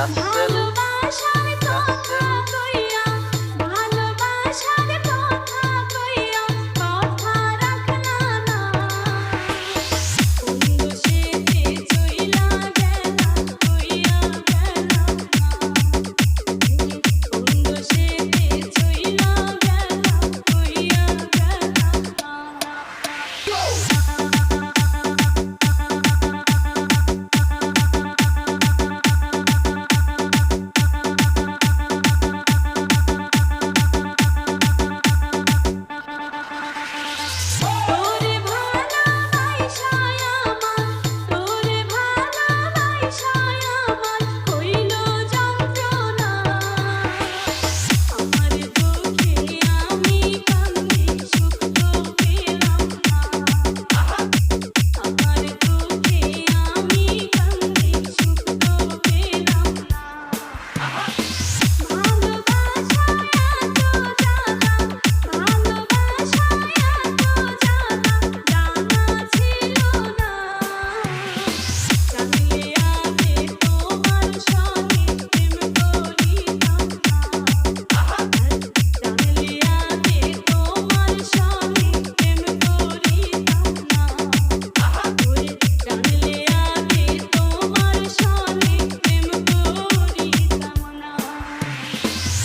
Rasel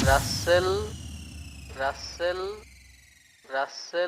Rasel Rasel Rasel